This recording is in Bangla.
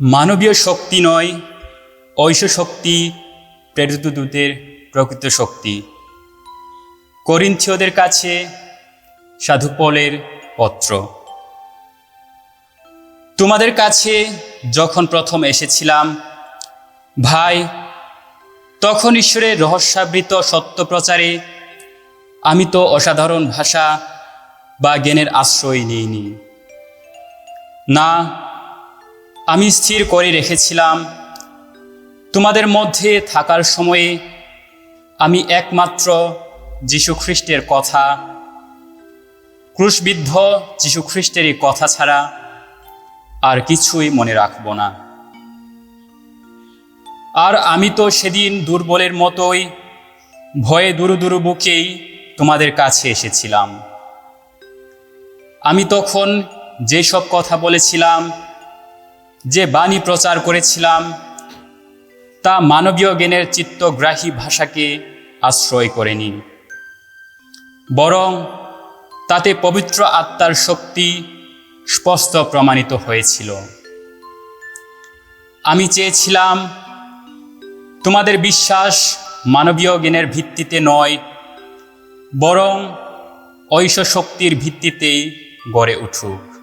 মানবীয় শক্তি নয় ঐশ শক্তি, প্রেরিত দূতের প্রকৃত শক্তি। করিন্থীয়দের কাছে সাধুপলের পত্র। তোমাদের কাছে যখন প্রথম এসেছিলাম, ভাই, তখন ঈশ্বরের রহস্যাবৃত সত্য প্রচারে আমি তো অসাধারণ ভাষা বা জ্ঞানের আশ্রয় নিইনি। না আমি স্থির করে রেখেছিলাম। তোমাদের মধ্যে থাকার সময়ে আমি একমাত্র যীশুখ্রিস্টের কথা। ক্রুশবিদ্ধ যীশুখ্রিস্টেরই কথা ছাড়া আর কিছুই মনে রাখব না। আর আমি তো সেদিন দুর্বলের মতোই ভয়ে দুরু দুরু বুকেই তোমাদের কাছে এসেছিলাম। আমি তখন যেসব কথা বলেছিলাম যে বাণী প্রচার করেছিলাম, তা মানবীয় জ্ঞানের চিত্তগ্রাহী ভাষাকে আশ্রয় করেনি। বরং তাতে পবিত্র আত্মার শক্তি স্পষ্ট প্রমাণিত হয়েছিল। আমি চেয়েছিলাম, তোমাদের বিশ্বাস মানবীয় জ্ঞানের ভিত্তিতে নয়, বরং ঐশ শক্তির ভিত্তিতেই গড়ে উঠুক।